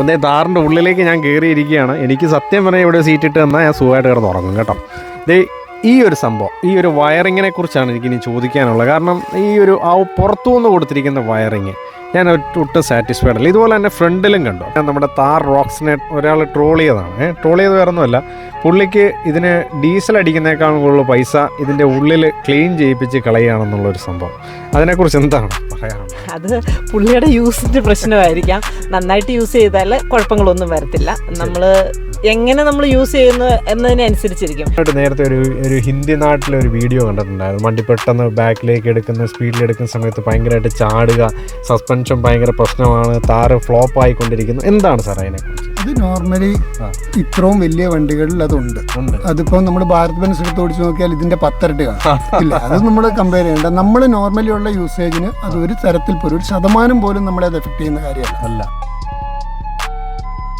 ദേ താറിന്റെ ഉള്ളിലേക്ക് ഞാൻ കയറിയിരിക്കുകയാണ്. എനിക്ക് സത്യം പറഞ്ഞാൽ ഇവിടെ സീറ്റ് ഇട്ട് തന്നാൽ ഞാൻ സുഖമായിട്ട് കിടന്ന് ഉറങ്ങും കേട്ടോ. ദേ ഈ ഒരു സംഭവം ഈ ഒരു വയറിങ്ങിനെ കുറിച്ചാണ് എനിക്കിനി ചോദിക്കാനുള്ളത്. കാരണം ഈ ഒരു ആ പുറത്തുനിന്ന് കൊടുത്തിരിക്കുന്ന വയറിങ് ഞാൻ ഒട്ട് സാറ്റിസ്ഫൈഡ് അല്ല. ഇതുപോലെ തന്നെ ഫ്രണ്ടിലും കണ്ടു. നമ്മുടെ താർ റോക്സിനെ ഒരാൾ ട്രോൾ ചെയ്തതാണ്. ട്രോൾ ചെയ്ത് വേറെ ഒന്നുമല്ല പുള്ളിക്ക് ഇതിന് ഡീസൽ അടിക്കുന്നേക്കാളും കൂടുതൽ പൈസ ഇതിന്റെ ഉള്ളിൽ ക്ലീൻ ചെയ്യിപ്പിച്ച് കളയുകയാണെന്നുള്ളൊരു സംഭവം. അതിനെക്കുറിച്ച് എന്താണ് പറയാനുള്ളത്? അത് പുള്ളിയുടെ യൂസിന്റെ പ്രശ്നമായിരിക്കാം. നന്നായിട്ട് യൂസ് ചെയ്താൽ കുഴപ്പങ്ങളൊന്നും വരത്തില്ല. നമ്മൾ എങ്ങനെ നമ്മൾ യൂസ് ചെയ്യുന്നു എന്നതിനനുസരിച്ചിരിക്കും. നേരത്തെ ഒരു ഒരു ഹിന്ദി നാട്ടിലെ ഒരു വീഡിയോ കണ്ടിട്ടുണ്ടായിരുന്നു. വണ്ടി പെട്ടെന്ന് ബാക്കിലേക്ക് എടുക്കുന്ന സ്പീഡിൽ എടുക്കുന്ന സമയത്ത് ഭയങ്കരമായിട്ട് ചാടുക സസ്പെൻഷൻ ഭയങ്കര പ്രശ്നമാണ് താറ് ഫ്ലോപ്പ് ആയിക്കൊണ്ടിരിക്കുന്നു. എന്താണ് സാർ അതിനെ അത് നോർമലി ഇത്രയും വലിയ വണ്ടികളിൽ അതുണ്ട്. അതിപ്പോ നമ്മൾ ഭാരത് ബെൻസ് എടുത്ത് ഓടിച്ചു നോക്കിയാൽ ഇതിന്റെ പത്തരട്ടി ഇല്ല അത് നമ്മൾ കമ്പയർ ചെയ്യേണ്ട. നമ്മൾ നോർമലി ഉള്ള യൂസേജിന് അത് ഒരു തരത്തിൽ പോലും ഒരു ശതമാനം പോലും നമ്മളെ അത് എഫക്ട് ചെയ്യുന്ന കാര്യമല്ല. അല്ല.